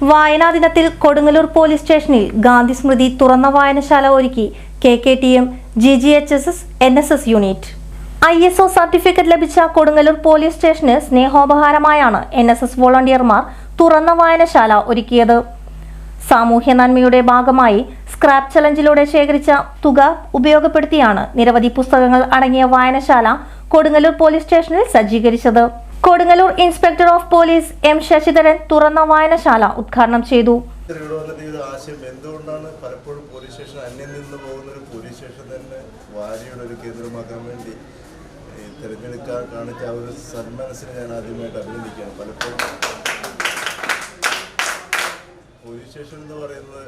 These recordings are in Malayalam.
വായനാ ദിനത്തിൽ കൊടുങ്ങല്ലൂർ പോലീസ് സ്റ്റേഷനിൽ ഗാന്ധി സ്മൃതി തുറന്ന വായനശാല ഒരുക്കി K K T M G G H S S N S S unit. I S O certificate ലഭിച്ച കൊടുങ്ങല്ലൂർ പോലീസ് സ്റ്റേഷന് സ്നേഹോപഹാരമായാണ് എൻ എസ് എസ് വോളണ്ടിയർമാർ തുറന്ന വായനശാല ഒരുക്കിയത്. സാമൂഹ്യ നന്മയുടെ ഭാഗമായി സ്ക്രാപ്പ് ചലഞ്ചിലൂടെ ശേഖരിച്ച തുക ഉപയോഗപ്പെടുത്തിയാണ് നിരവധി പുസ്തകങ്ങൾ അടങ്ങിയ വായനശാല കൊടുങ്ങല്ലൂർ പോലീസ് സ്റ്റേഷനിൽ സജ്ജീകരിച്ചത്. Kodungallur inspector of police M Sasidharan തുറന്ന വായനശാല ഉദ്ഘാടനം ചെയ്തു. പലപ്പോഴും പോലീസ് സ്റ്റേഷൻ നിന്ന് പോകുന്ന ഒരു പോലീസ് ഒരു വേണ്ടി പലപ്പോഴും പോലീസ് സ്റ്റേഷൻ എന്ന് പറയുന്നത്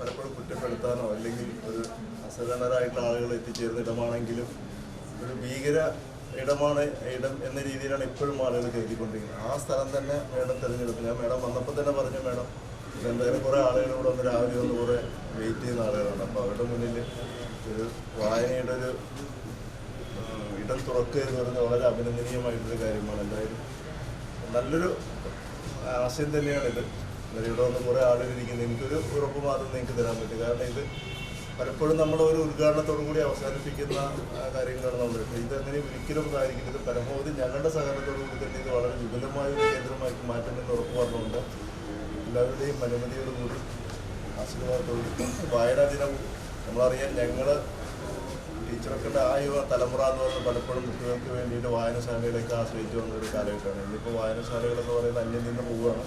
പലപ്പോഴും കുറ്റപ്പെടുത്താനോ അല്ലെങ്കിൽ ഒരു അസാധാരണരായിട്ടുള്ള ആളുകൾ എത്തിച്ചേരുന്ന ഇടമാണെങ്കിലും ഒരു ഭീകര ഇടമാണ് ഇടം എന്ന രീതിയിലാണ് ഇപ്പോഴും ആളുകൾ കരുതിക്കൊണ്ടിരിക്കുന്നത്. ആ സ്ഥലം തന്നെ മേഡം തിരഞ്ഞെടുത്തു ഞാൻ മേഡം വന്നപ്പോൾ തന്നെ പറഞ്ഞു മേഡം എന്തായാലും കുറേ ആളുകൾ ഇവിടെ വന്ന് രാവിലെ വന്ന് കുറേ വെയിറ്റ് ചെയ്യുന്ന ആളുകളാണ് അപ്പോൾ അവരുടെ മുന്നിൽ ഒരു വായനയുടെ ഒരു ഇടം തുറക്കുക എന്ന് പറയുന്നത് വളരെ അഭിനന്ദനീയമായിട്ടൊരു കാര്യമാണ്. എന്തായാലും നല്ലൊരു ആശയം തന്നെയാണിത്. ഇവിടെ വന്ന് കുറേ ആളുകൾ ഇരിക്കുന്നത് എനിക്കൊരു ഉറപ്പ് മാത്രം നിങ്ങൾക്ക് തരാൻ പറ്റും. കാരണം ഇത് പലപ്പോഴും നമ്മൾ ഒരു ഉദ്ഘാടനത്തോടു കൂടി അവസാനിപ്പിക്കുന്ന കാര്യങ്ങളാണ് നമ്മൾ ഇതങ്ങനെ ഒരിക്കലും ഇതായിരിക്കില്ല ഇത് പരമാവധി ഞങ്ങളുടെ സഹകരണത്തോടു കൂടി തന്നെ ഇത് വളരെ വിപുലമായ ഒരു കേന്ദ്രമായി മാറ്റുമെന്ന് ഉറപ്പ് പറഞ്ഞുകൊണ്ട് എല്ലാവരുടെയും അനുമതിയോടുകൂടി ആശീർവാദത്തോടുകൂടി വായനാ ദിനം നമ്മളറിയാം ഞങ്ങൾ ടീച്ചറൊക്കെ ആ യുവ തലമുറ എന്ന് പറഞ്ഞാൽ പലപ്പോഴും കുട്ടികൾക്ക് വേണ്ടിയിട്ട് വായനശാലയിലേക്ക് ആശ്രയിച്ചു വന്ന ഒരു കാലഘട്ടമാണ്. ഇന്നിപ്പോൾ വായനശാലകൾ എന്ന് പറയുന്നത് അന്യം നിന്ന് പോവുകയാണ്.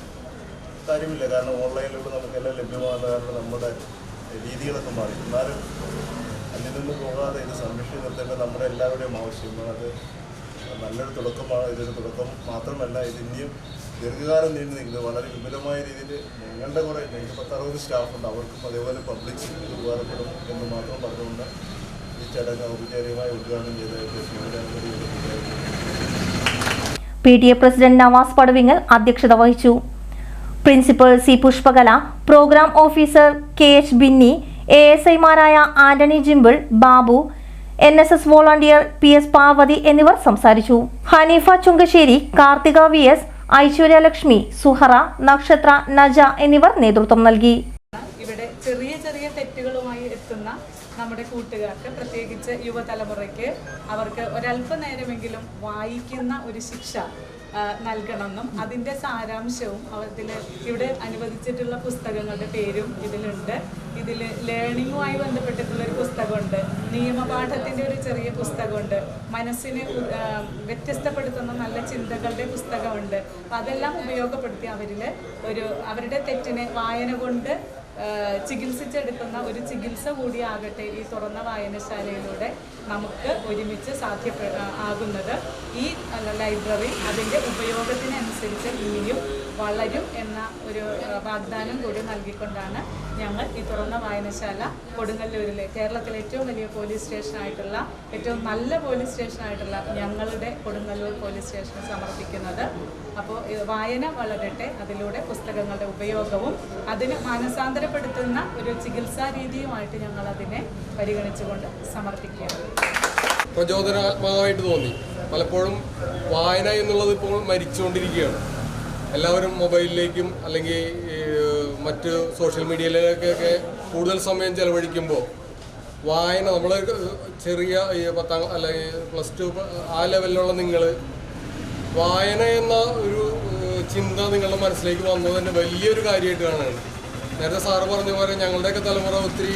കാര്യമില്ല. കാരണം ഓൺലൈനിലൂടെ നമുക്കെല്ലാം ലഭ്യമാകുന്ന കാരണം നമ്മുടെ രീതികളൊക്കെ മാറി. എന്നാലും അന്യം നിന്ന് പോകാതെ ഇത് സംരക്ഷിച്ച് നിർത്തേണ്ട നമ്മുടെ എല്ലാവരുടെയും ആവശ്യമാണ് അത് നല്ലൊരു തുടക്കമാണ്. ഇതൊരു തുടക്കം മാത്രമല്ല ഇത് ഇനിയും ദീർഘകാലം നീണ്ടു നിൽക്കുന്നത് വളരെ വിപുലമായ രീതിയിൽ ഞങ്ങളുടെ കുറേ ഞങ്ങൾക്ക് പത്തറുപത് സ്റ്റാഫുണ്ട് അവർക്കും അതേപോലെ പബ്ലിക് ഇത് ഉപകാരപ്പെടും എന്ന് മാത്രം പറഞ്ഞുകൊണ്ട് ഈ ചടങ്ങ് ഔപചാരികമായി ഉദ്ഘാടനം ചെയ്തതായിട്ട് P T A president Navas Padavingal അധ്യക്ഷത വഹിച്ചു. Principal C Pushpakala programme officer K H Binny A S ഐമാരായ Antony Jimpil Babu N S S volunteer P S Parvathy എന്നിവർ സംസാരിച്ചു. ഹനീഫ ചുങ്കശ്ശേരി കാർത്തിക വി എസ് ഐശ്വര്യലക്ഷ്മി സുഹറ നക്ഷത്ര നജ എന്നിവർ നേതൃത്വം നൽകി ഇവിടെ ചെറിയ ചെറിയ തെറ്റുകളുമായി എത്തുന്ന നമ്മുടെ കൂട്ടുകാർക്ക് പ്രത്യേകിച്ച് യുവതലമുറയ്ക്ക് അവർക്ക് ഒരല്പനേരമെങ്കിലും വായിക്കുന്ന ഒരു ശിക്ഷ നൽകണമെന്നും അതിന്റെ സാരാംശവും അതിൽ ഇവിടെ അനുവദിച്ചിട്ടുള്ള പുസ്തകങ്ങളുടെ പേരും ഇതിലുണ്ട്. ഇതിൽ ലേണിങ്ങുമായി ബന്ധപ്പെട്ടിട്ടുള്ള ഒരു പുസ്തകമുണ്ട്. നിയമപാഠത്തിന്റെ ഒരു ചെറിയ പുസ്തകമുണ്ട്. മനസ്സിനെ വ്യത്യസ്തപ്പെടുത്തുന്ന നല്ല ചിന്തകളുടെ പുസ്തകമുണ്ട്. അപ്പം അതെല്ലാം ഉപയോഗപ്പെടുത്തി അവരിൽ ഒരു അവരുടെ തെറ്റിനെ വായന കൊണ്ട് ചികിത്സിച്ചെടുക്കുന്ന ഒരു ചികിത്സ കൂടിയാകട്ടെ ഈ തുറന്ന വായനശാലയിലൂടെ നമുക്ക് ഒരുമിച്ച് സാധ്യ ആകുന്നത്. ഈ ലൈബ്രറി അതിന്റെ ഉപയോഗത്തിനനുസരിച്ച് ഇനിയും വളരും എന്ന ഒരു വാഗ്ദാനം കൂടി നൽകിക്കൊണ്ടാണ് ഞങ്ങൾ ഈ തുറന്ന വായനശാല കൊടുങ്ങല്ലൂരിലെ കേരളത്തിലെ ഏറ്റവും വലിയ പോലീസ് സ്റ്റേഷനായിട്ടുള്ള ഏറ്റവും നല്ല പോലീസ് സ്റ്റേഷനായിട്ടുള്ള ഞങ്ങളുടെ കൊടുങ്ങല്ലൂർ പോലീസ് സ്റ്റേഷന് സമർപ്പിക്കുന്നത്. അപ്പോൾ വായന വളരട്ടെ അതിലൂടെ പുസ്തകങ്ങളുടെ ഉപയോഗവും അതിന് മാനസാന്തരപ്പെടുത്തുന്ന ഒരു ചികിത്സാ രീതിയുമായിട്ട് ഞങ്ങൾ അതിനെ പരിഗണിച്ചുകൊണ്ട് സമർപ്പിക്കുകയാണ്. പ്രചോദനാത്മകമായിട്ട് തോന്നി. പലപ്പോഴും വായന എന്നുള്ളത് ഇപ്പോൾ മരിച്ചുകൊണ്ടിരിക്കുകയാണ്. എല്ലാവരും മൊബൈലിലേക്കും അല്ലെങ്കിൽ മറ്റ് സോഷ്യൽ മീഡിയയിലേക്കൊക്കെ കൂടുതൽ സമയം ചെലവഴിക്കുമ്പോൾ വായന നമ്മൾ ചെറിയ പത്താം അല്ലെങ്കിൽ പ്ലസ് ടു ആ ലെവലിലുള്ള നിങ്ങൾ വായന എന്ന ഒരു ചിന്ത നിങ്ങളുടെ മനസ്സിലേക്ക് വന്നത് തന്നെ വലിയൊരു കാര്യമായിട്ട് കാണുകയാണ്. നേരത്തെ സാറ് പറഞ്ഞ പോലെ ഞങ്ങളുടെയൊക്കെ തലമുറ ഒത്തിരി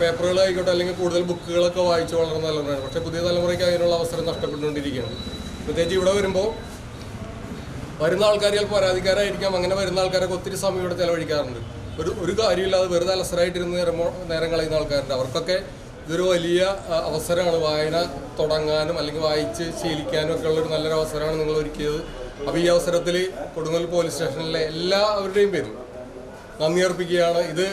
പേപ്പറുകളായിക്കോട്ടെ അല്ലെങ്കിൽ കൂടുതൽ ബുക്കുകളൊക്കെ വായിച്ചു വളർന്ന തലമുറയാണ്. പക്ഷേ പുതിയ തലമുറയ്ക്ക് അതിനുള്ള അവസരം നഷ്ടപ്പെട്ടുകൊണ്ടിരിക്കുകയാണ്. പ്രത്യേകിച്ച് ഇവിടെ വരുമ്പോൾ വരുന്ന ആൾക്കാർ ചിലപ്പോൾ പരാതിക്കാരായിരിക്കാം. അങ്ങനെ വരുന്ന ആൾക്കാരൊക്കെ ഒത്തിരി സമയം ഇവിടെ ചെലവഴിക്കാറുണ്ട്. ഒരു ഒരു കാര്യമില്ലാതെ വെറുതെ അലസരായിട്ടിരുന്ന് നേരമോ നേരം കളയുന്ന ആൾക്കാരുണ്ട്. അവർക്കൊക്കെ ഇതൊരു വലിയ അവസരമാണ്. വായന തുടങ്ങാനും അല്ലെങ്കിൽ വായിച്ച് ശീലിക്കാനും ഒക്കെ ഉള്ളൊരു നല്ലൊരു അവസരമാണ് നിങ്ങൾ ഒരുക്കിയത് അപ്പോൾ ഈ അവസരത്തിൽ കൊടുങ്ങൽ പോലീസ് സ്റ്റേഷനിലെ എല്ലാവരുടെയും പേരും നന്ദി അർപ്പിക്കുകയാണ്. ഇത്